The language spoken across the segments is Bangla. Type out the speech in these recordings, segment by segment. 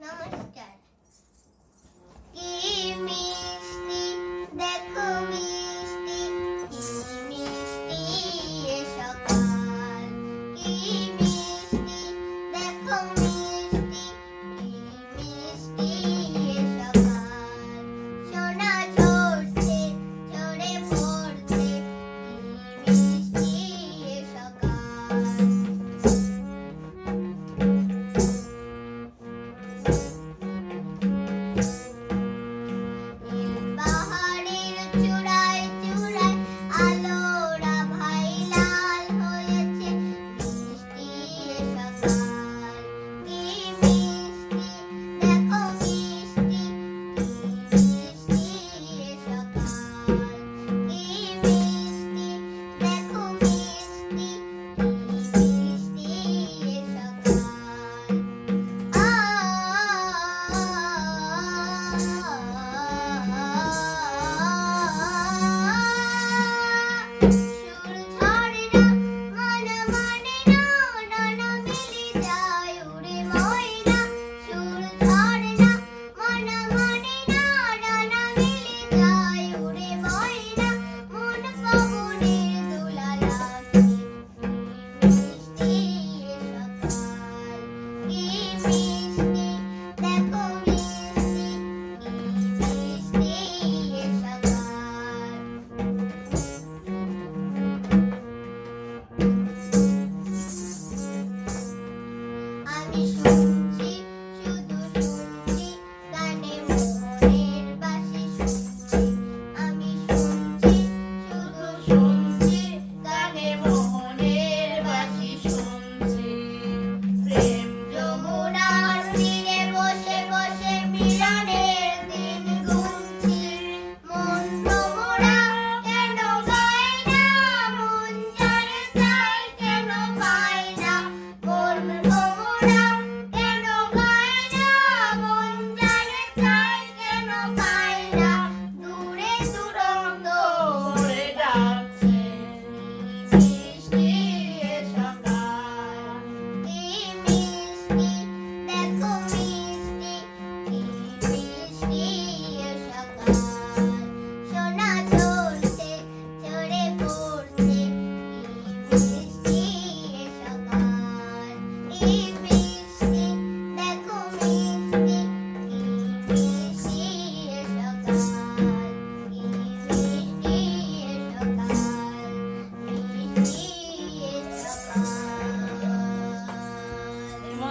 নমস্কার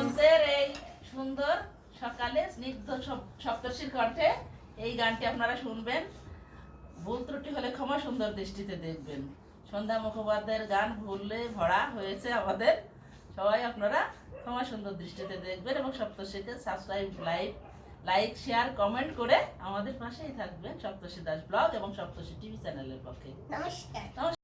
মঞ্চের এই সুন্দর সকালে স্নিগ্ধ সপ্তর্ষির কণ্ঠে এই গানটি আপনারা শুনবেন। ভুল ত্রুটি হলে ক্ষমা সুন্দর দৃষ্টিতে দেখবেন। সন্ধ্যা মুখোপাধ্যায়ের গান ভুললে ভরা হয়েছে আমাদের। সবাই আপনারা ক্ষমা সুন্দর দৃষ্টিতে দেখবেন এবং সপ্তর্ষিকে subscribe like like share comment করে আমাদের পাশেই থাকবেন সপ্তর্ষি দাস ব্লগ এবং সপ্তর্ষি টিভি চ্যানেলের পক্ষে। নমস্কার।